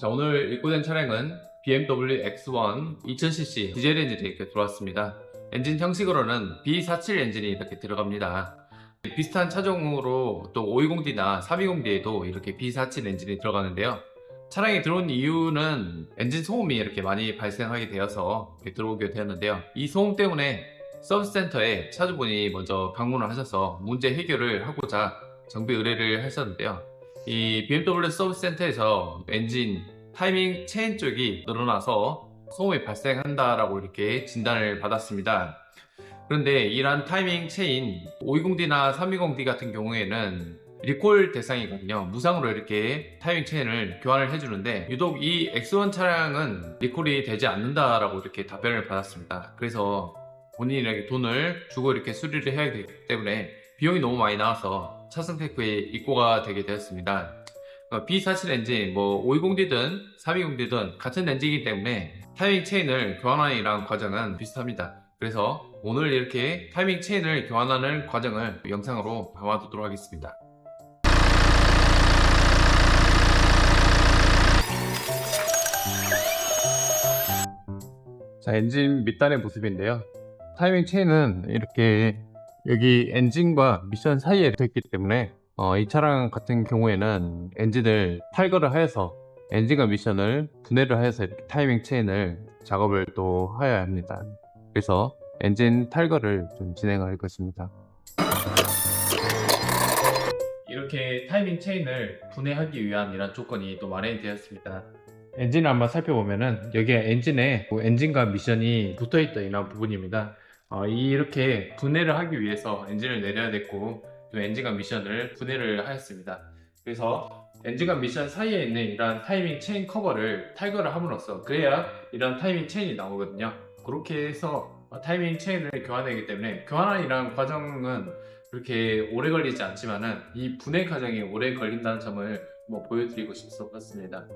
자 오늘 입고된 차량은 BMW X1 2000cc 디젤 엔진이 이렇게 들어왔습니다. 엔진 형식으로는 B47 엔진이 이렇게 들어갑니다. 비슷한 차종으로 또 520D나 320D에도 이렇게 B47 엔진이 들어가는데요. 차량이 들어온 이유는 엔진 소음이 이렇게 많이 발생하게 되어서 들어오게 되었는데요. 이 소음 때문에 서비스 센터에 차주분이 먼저 방문을 하셔서 문제 해결을 하고자 정비 의뢰를 하셨는데요. 이 BMW 서비스 센터에서 엔진 타이밍 체인 쪽이 늘어나서 소음이 발생한다라고 이렇게 진단을 받았습니다. 그런데 이러한 타이밍 체인 520D나 320D 같은 경우에는 리콜 대상이거든요. 무상으로 이렇게 타이밍 체인을 교환을 해주는데 유독 이 X1 차량은 리콜이 되지 않는다라고 이렇게 답변을 받았습니다. 그래서 본인에게 돈을 주고 이렇게 수리를 해야 되기 때문에 비용이 너무 많이 나와서 차승 테크에 입고가 되게 되었습니다. 어, B47 엔진, 뭐 520D든 320D든 같은 엔진이기 때문에 타이밍 체인을 교환하는 과정은 비슷합니다. 그래서 오늘 이렇게 타이밍 체인을 교환하는 과정을 영상으로 담아두도록 하겠습니다. 자, 엔진 밑단의 모습인데요. 타이밍 체인은 이렇게 여기 엔진과 미션 사이에 있기 때문에 어, 이 차량 같은 경우에는 엔진을 탈거를 하여서 엔진과 미션을 분해를 하여서 타이밍 체인을 작업을 또 하여야 합니다. 그래서 엔진 탈거를 좀 진행할 것입니다. 이렇게 타이밍 체인을 분해하기 위한 이런 조건이 또 마련이 되었습니다. 엔진을 한번 살펴보면은 여기에 엔진에 뭐 엔진과 미션이 붙어있던 이런 부분입니다. 어, 이렇게 분해를 하기 위해서 엔진을 내려야 됐고 또 엔진과 미션을 분해를 하였습니다. 그래서 엔진과 미션 사이에 있는 이러한 타이밍 체인 커버를 탈거를 함으로써 그래야 이런 타이밍 체인이 나오거든요. 그렇게 해서 어, 타이밍 체인을 교환하기 때문에 교환하는 이런 과정은 그렇게 오래 걸리지 않지만은 이 분해 과정이 오래 걸린다는 점을 뭐 보여드리고 싶었습니다.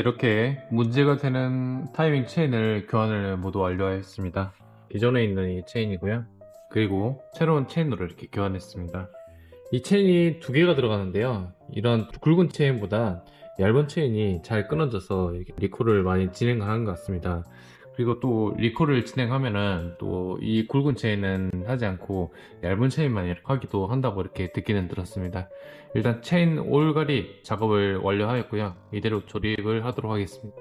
이렇게 문제가 되는 타이밍 체인을 교환을 모두 완료하였습니다. 기존에 있는 이 체인이고요. 그리고 새로운 체인으로 이렇게 교환했습니다. 이 체인이 두 개가 들어가는데요. 이런 굵은 체인보다 얇은 체인이 잘 끊어져서 이렇게 리콜을 많이 진행하는 것 같습니다 그리고 또 리콜을 진행하면은 또 이 굵은 체인은 하지 않고 얇은 체인만 이렇게 하기도 한다고 이렇게 듣기는 들었습니다. 일단 체인 올가리 작업을 완료하였고요. 이대로 조립을 하도록 하겠습니다.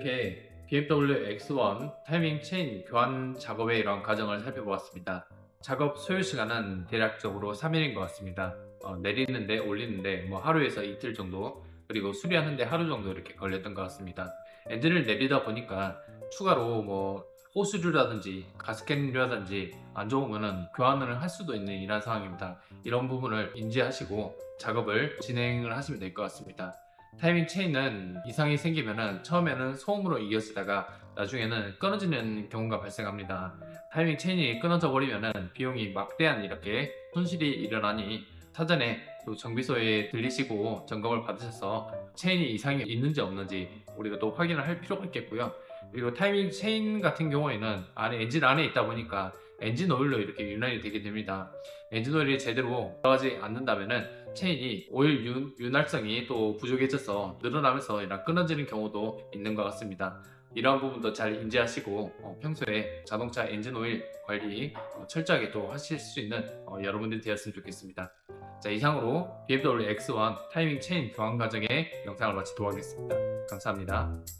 이렇게 BMW X1 타이밍 체인 교환 작업의 이런 과정을 살펴보았습니다. 작업 소요 시간은 대략적으로 3일인 것 같습니다. 어, 내리는데 올리는데 뭐 하루에서 이틀 정도 그리고 수리하는데 하루 정도 이렇게 걸렸던 것 같습니다. 엔진을 내리다 보니까 추가로 뭐 호스류라든지 가스캔이라든지 안 좋으면은 교환을 할 수도 있는 이런 상황입니다. 이런 부분을 인지하시고 작업을 진행을 하시면 될 것 같습니다. 타이밍 체인은 이상이 생기면은 처음에는 소음으로 이어지다가 나중에는 끊어지는 경우가 발생합니다. 타이밍 체인이 끊어져 버리면은 비용이 막대한 이렇게 손실이 일어나니 사전에 또 정비소에 들리시고 점검을 받으셔서 체인이 이상이 있는지 없는지 우리가 또 확인을 할 필요가 있겠고요. 그리고 타이밍 체인 같은 경우에는 안에 엔진 안에 있다 보니까 엔진 오일로 이렇게 윤활이 되게 됩니다. 엔진 오일이 제대로 들어가지 않는다면은 체인이 오일 윤, 윤활성이 또 부족해져서 늘어나면서 이런 끊어지는 경우도 있는 것 같습니다. 이러한 부분도 잘 인지하시고 어, 평소에 자동차 엔진 오일 관리 어, 철저하게 또 하실 수 있는 어, 여러분들이 되었으면 좋겠습니다. 자 이상으로 BMW X1 타이밍 체인 교환 과정의 영상을 마치도록 하겠습니다. 감사합니다.